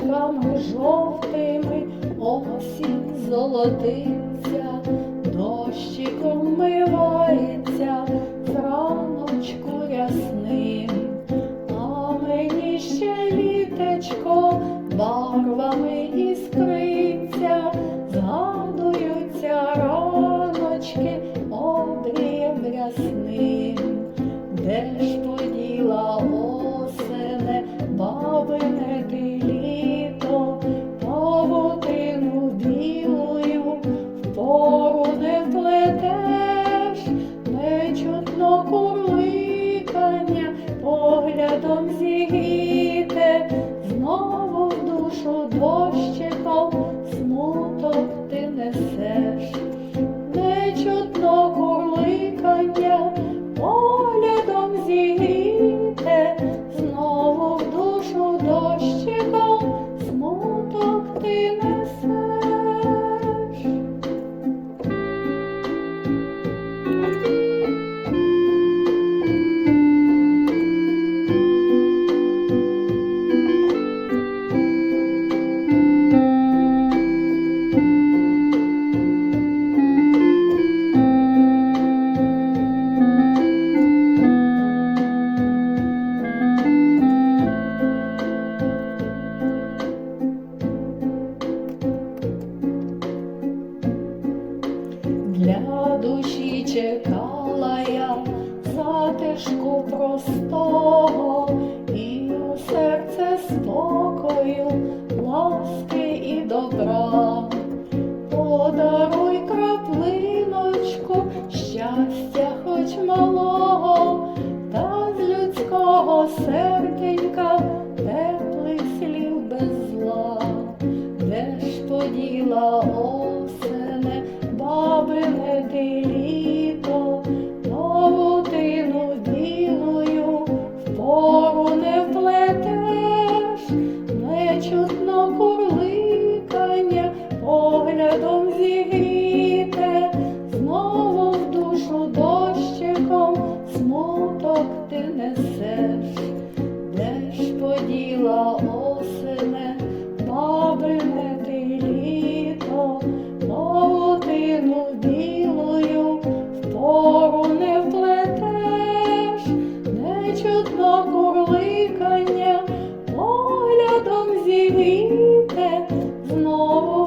гілочками жовтими осінь золотиться, дощиком мивається зраночку ясним, а мені ще літечко барвами іскриться, згадуються раночки обрієм рясним, не вплетеш, не чутно курликання, поглядом зігріте, знову в душу дощиком Для душі чекала я затишку простого і у серце спокою, ласки і добра. Поглядом знову в душу дощиком смуток ти несеш, де ж поділа осене, бабине ти літо, павутину білою в пору не вплетеш, не чутно курликання, поглядом зігріте, знову